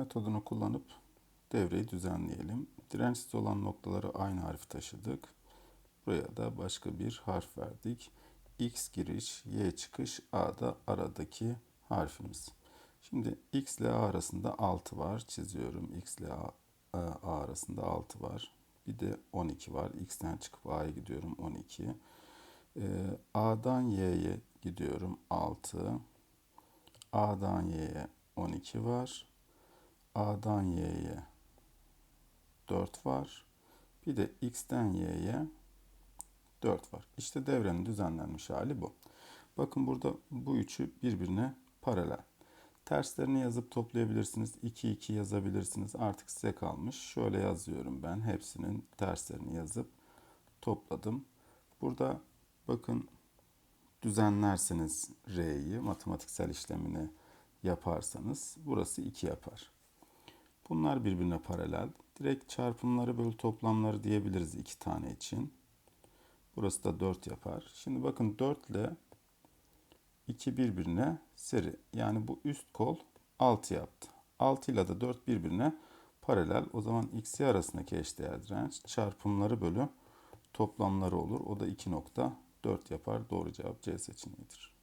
metodunu kullanıp devreyi düzenleyelim. Dirençsiz olan noktaları aynı harfi taşıdık. Buraya da başka bir harf verdik. X giriş, Y çıkış, A da aradaki harfimiz. Şimdi X ile A arasında 6 var. Çiziyorum. X ile A, A arasında 6 var. Bir de 12 var. X'ten çıkıp A'ya gidiyorum. 12. Ee, A'dan Y'ye gidiyorum. 6. A'dan Y'ye 12 var. A'dan Y'ye 4 var. Bir de X'ten Y'ye 4 var. İşte devrenin düzenlenmiş hali bu. Bakın burada bu üçü birbirine paralel. Terslerini yazıp toplayabilirsiniz. 2 2 yazabilirsiniz. Artık size kalmış. Şöyle yazıyorum ben. Hepsinin terslerini yazıp topladım. Burada bakın düzenlerseniz R'yi matematiksel işlemini yaparsanız burası 2 yapar. Bunlar birbirine paralel. Direkt çarpımları bölü toplamları diyebiliriz iki tane için. Burası da 4 yapar. Şimdi bakın 4 ile 2 birbirine seri. Yani bu üst kol 6 yaptı. 6 ile de 4 birbirine paralel. O zaman x'y arasındaki eşdeğer direnç çarpımları bölü toplamları olur. O da 2.4 yapar. Doğru cevap C seçeneğidir.